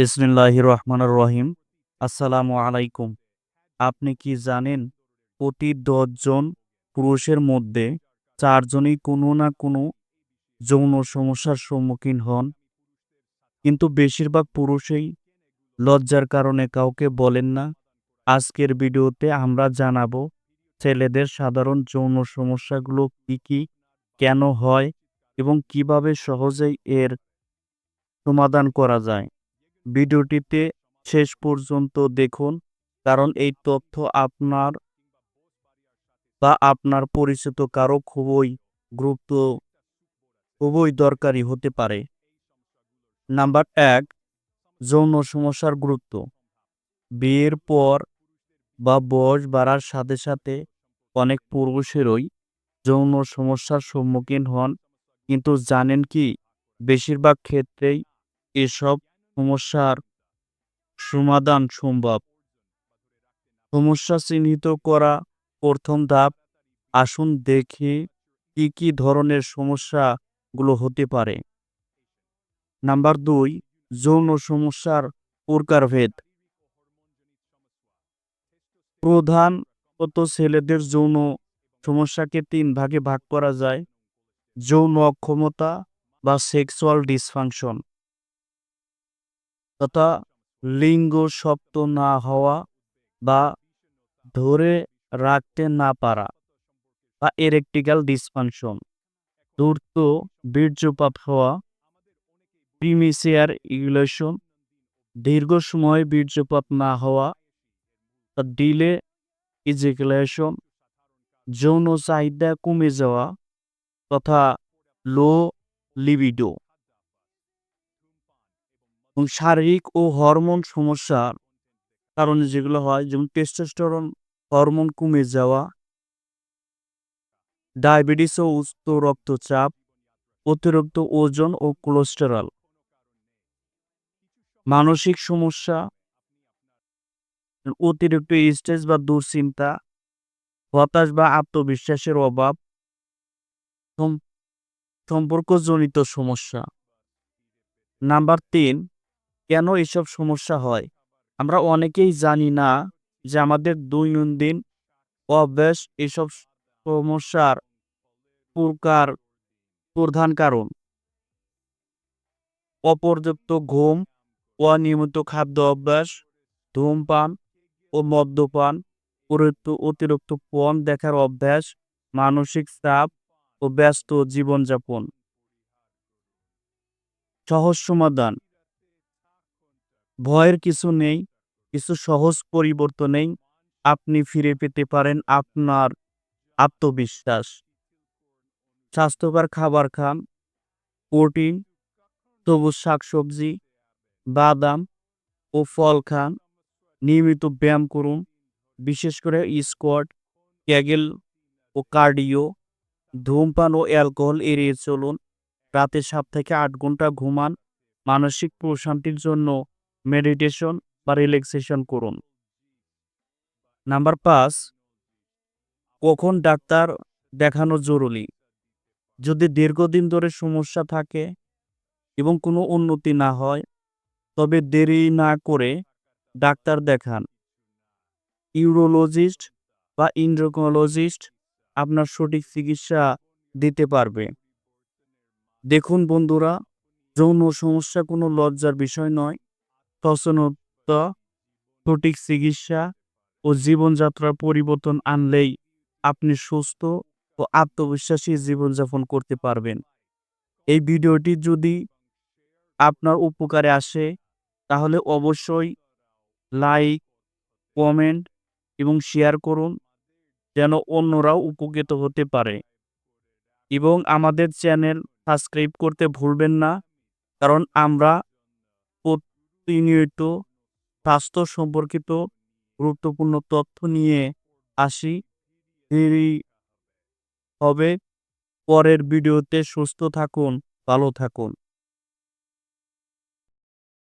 বিসমিল্লাহ রহমান রহিম। আসসালামু আলাইকুম। আপনি কি জানেন প্রতি দশজন পুরুষের মধ্যে চারজনই কোনো না কোনো যৌন সমস্যার সম্মুখীন হন? কিন্তু বেশিরভাগ পুরুষই লজ্জার কারণে কাউকে বলেন না। আজকের ভিডিওতে আমরা জানাব ছেলেদের সাধারণ যৌন সমস্যাগুলো কি কি, কেন হয় এবং কীভাবে সহজেই এর সমাধান করা যায়। ভিডিওটিতে শেষ পর্যন্ত দেখুন, কারণ এই তথ্য আপনার বা আপনার পরিচিত কারও খুবই গুরুত্ব, খুবই দরকারি হতে পারে। নাম্বার এক, যৌন সমস্যার গুরুত্ব। বিয়ের পর বা বয়স বাড়ার সাথে সাথে অনেক পুরুষেরই যৌন সমস্যার সম্মুখীন হন, কিন্তু জানেন কি, বেশিরভাগ ক্ষেত্রেই এসব সমস্যার সমাধান সম্ভব। সমস্যা চিহ্নিত করা প্রথম ধাপ। আসুন দেখি কি কি ধরনের সমস্যাগুলো হতে পারে। নাম্বার দুই, যৌন সমস্যার প্রকারভেদ প্রধানত ছেলেদের যৌন সমস্যাকে তিন ভাগে ভাগ করা যায়। যৌন অক্ষমতা বা সেক্সুয়াল ডিসফাংশন তথা লিঙ্গ শক্ত না হওয়া বা ধরে রাখতে না পারা বা এরেকটিক্যাল ডিসফাংশন দ্রুত বীর্যপাত হওয়া প্রিমিসিয়ার ইগুলেশন দীর্ঘ সময় বীর্যপাত না হওয়া ডিলে ইজিকুলেশন যৌন চাহিদা কমে যাওয়া তথা লো লিবিডো এবং শারীরিক ও হরমোন সমস্যার কারণে যেগুলো হয়, যেমন টেস্টোস্টেরন হরমোন কমে যাওয়া ডায়াবেটিস ও উচ্চ রক্তচাপ, অতিরিক্ত ওজন ও কোলেস্টেরল মানসিক সমস্যা, অতিরিক্ত স্ট্রেস বা দুশ্চিন্তা, হতাশ বা আত্মবিশ্বাসের অভাব সম্পর্কজনিত সমস্যা। নাম্বার তিন কেন এসব সমস্যা হয়? আমরা অনেকেই জানি না যে আমাদের দৈনন্দিন অভ্যাস এসব সমস্যার প্রকার প্রধান কারণ। অপর্যাপ্ত ঘুম, অনিয়মিত খাদ্য অভ্যাস, ধূমপান ও মদ্যপান, অতিরিক্ত পণ দেখার অভ্যাস, মানসিক চাপ ও ব্যস্ত জীবনযাপন। সহজ সমাধান। ভয়ের কিছু নেই, কিছু সহজ পরিবর্তনেই আপনি ফিরে পেতে পারেন আপনার আত্মবিশ্বাস। স্বাস্থ্যকর খাবার খান, প্রোটিন, সবুজ শাকসবজি, বাদাম ও ফল খান, নিয়মিত ব্যায়াম করুন, বিশেষ করে স্কোয়াড ক্যাগেল ও কার্ডিও, ধূমপান ও অ্যালকোহল এড়িয়ে চলুন, রাতে সাত থেকে আট ঘণ্টা ঘুমান, মানসিক প্রশান্তির জন্য মেডিটেশন বা রিল্যাক্সেশন করুন। নাম্বার পাঁচ, কখন ডাক্তার দেখানো জরুরি? যদি দীর্ঘদিন ধরে সমস্যা থাকে এবং কোনো উন্নতি না হয়, তবে দেরি না করে ডাক্তার দেখান। ইউরোলজিস্ট বা ইন্ড্রোকোলজিস্ট আপনার সঠিক চিকিৎসা দিতে পারবে। দেখুন বন্ধুরা, যৌন সমস্যা কোনো লজ্জার বিষয় নয়। সচেতনতা, সঠিক চিকিৎসা ও জীবনযাত্রার পরিবর্তন আনলেই আপনি সুস্থ ও আত্মবিশ্বাসী জীবনযাপন করতে পারবেন। এই ভিডিওটি যদি আপনার উপকারে আসে, তাহলে অবশ্যই লাইক, কমেন্ট এবং শেয়ার করুন যেন অন্যরাও উপকৃত হতে পারে। এবং আমাদের চ্যানেল সাবস্ক্রাইব করতে ভুলবেন না, কারণ আমরা প্রতিনিয়ত স্বাস্থ্য সম্পর্কিত গুরুত্বপূর্ণ তথ্য নিয়ে আসি। দেরি হবে। পরের ভিডিওতে সুস্থ থাকুন, ভালো থাকুন।